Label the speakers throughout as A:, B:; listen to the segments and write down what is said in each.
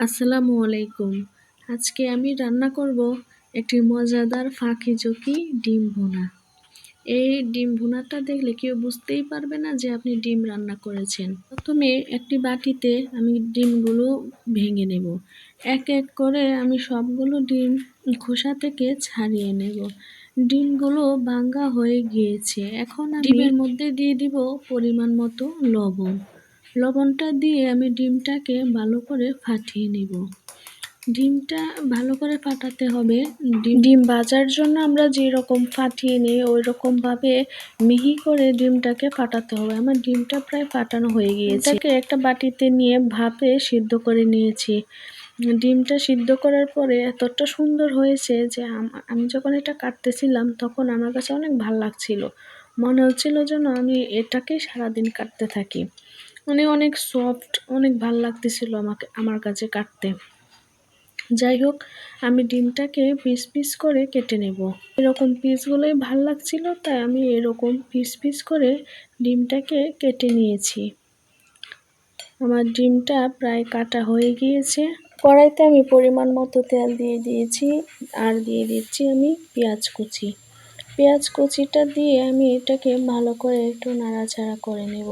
A: আসসালামু আলাইকুম। আজকে আমি রান্না করব একটি মজাদার ফাঁকি চকি ডিম ভুনা। এই ডিম ভুনাটা দেখলে কেউ বুঝতেই পারবে না যে আপনি ডিম রান্না করেছেন। প্রথমে একটি বাটিতে আমি ডিমগুলো ভেঙে নেব। এক এক করে আমি সবগুলো ডিম খোসা থেকে ছাড়িয়ে নেব। ডিমগুলো ভাঙ্গা হয়ে গিয়েছে। এখন ডিমের মধ্যে দিয়ে দিব পরিমাণ মতো লবণ। লবণটা দিয়ে আমি ডিমটাকে ভালো করে ফাটিয়ে নেব। ডিমটা ভালো করে ফাটাতে হবে। ডিম ভাজার জন্য আমরা যেরকম ফাটিয়ে নিই ওই রকমভাবে মিহি করে ডিমটাকে ফাটাতে হবে। আমার ডিমটা প্রায় ফাটানো হয়ে গিয়েছে। তাকে একটা বাটিতে নিয়ে ভাপে সিদ্ধ করে নিয়েছি। ডিমটা সিদ্ধ করার পরে এতটা সুন্দর হয়েছে যে আমি যখন এটা কাটতেছিলাম তখন আমার কাছে অনেক ভালো লাগছিল। মনে হচ্ছিল যেন আমি এটাকেই সারাদিন কাটতে থাকি। মানে অনেক সফট অনেক ভালো লাগতেছিল আমাকে, আমার কাছে কাটতে। যাই হোক, আমি ডিমটাকে পিস পিস করে কেটে নেব। এরকম পিসগুলোই ভালো লাগছিল, তাই আমি এরকম পিস পিস করে ডিমটাকে কেটে নিয়েছি। আমার ডিমটা প্রায় কাটা হয়ে গিয়েছে। কড়াইতে আমি পরিমাণ মতো তেল দিয়ে দিয়েছি, আর দিয়ে দিচ্ছি আমি পেঁয়াজ কুচি। পেঁয়াজ কুচিটা দিয়ে আমি এটাকে ভালো করে একটু নাড়াচাড়া করে নেব।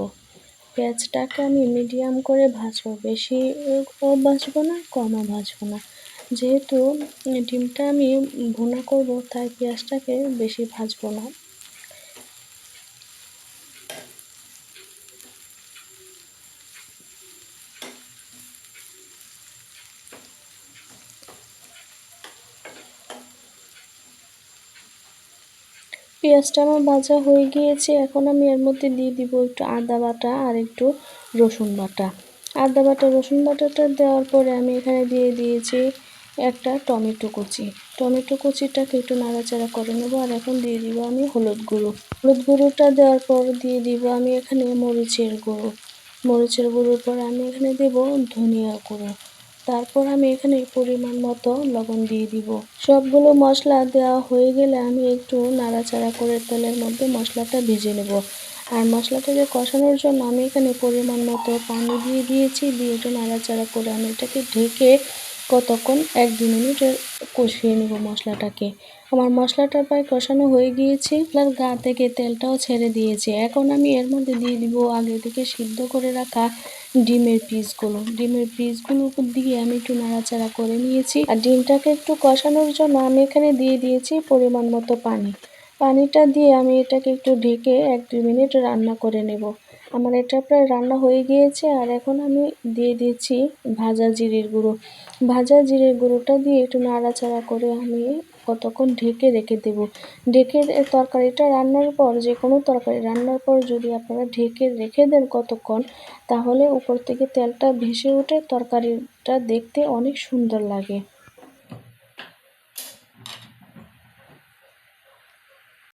A: পেঁয়াজটাকে আমি মিডিয়াম করে ভাজবো। বেশি ও ভাজবো না, কমও ভাজবো না। যেহেতু ডিমটা আমি ভুনা করব, তাই পেঁয়াজটাকে বেশি ভাজবো না। পেঁয়াজটা আমার ভাজা হয়ে গিয়েছে, এখন আমি এর মধ্যে দিয়ে দিব একটু আদা বাটা আর একটু রসুন বাটা। আদা বাটা, রসুন বাটাটা দেওয়ার পরে আমি এখানে দিয়ে দিয়েছি একটা টমেটো কুচি। টমেটো কুচিটাকে একটু নাড়াচাড়া করে নেব আর এখন দিয়ে দিব আমি হলুদ গুঁড়ো। হলুদ গুঁড়োটা দেওয়ার পর দিয়ে দিব আমি এখানে মরিচের গুঁড়ো। মরিচের গুঁড়োর পর আমি এখানে দেব ধনিয়া গুঁড়ো। তারপর আমি এখানে পরিমাণ মতো লবণ দিয়ে দিব। সবগুলো মশলা দেওয়া হয়ে গেলে আমি একটু নাড়াচাড়া করে তেলের মধ্যে মশলাটা ভেজে নেব। আর মশলাটাকে কষানোর জন্য আমি এখানে পরিমাণ মতো পানি দিয়ে দিয়েছি। দিয়ে একটু নাড়াচাড়া করে আমি এটাকে ঢেকে কতক্ষণ? এক দু মিনিটের কষিয়ে নেব মশলাটাকে। আমার মশলাটা প্রায় কষানো হয়ে গিয়েছে আর গা থেকে তেলটাও ছেড়ে দিয়েছে। এখন আমি এর মধ্যে দিয়ে দিব আগে থেকে সিদ্ধ করে রাখা ডিমের পিসগুলো। ডিমের পিসগুলো উপর দিয়ে আমি একটু নাড়াচাড়া করে নিয়েছি। আর ডিমটাকে একটু কষানোর জন্য আমি এখানে দিয়ে দিয়েছি পরিমাণ মতো পানি। পানিটা দিয়ে আমি এটাকে একটু ঢেকে এক দু মিনিট রান্না করে নেব। আমার এটা প্রায় রান্না হয়ে গিয়েছে আর এখন আমি দিয়ে দিয়েছি ভাজা জিরের গুঁড়ো। ভাজা জিরের গুঁড়োটা দিয়ে একটু নাড়াচাড়া করে আমি কতক্ষণ ঢেকে রেখে দেব। ঢেকে তরকারিটা রান্নার পর, যে কোনো তরকারি রান্নার পর যদি আপনারা ঢেকে রেখে দেন কতক্ষণ, তাহলে উপর থেকে তেলটা ভেসে ওঠে। তরকারিটা দেখতে অনেক সুন্দর লাগে।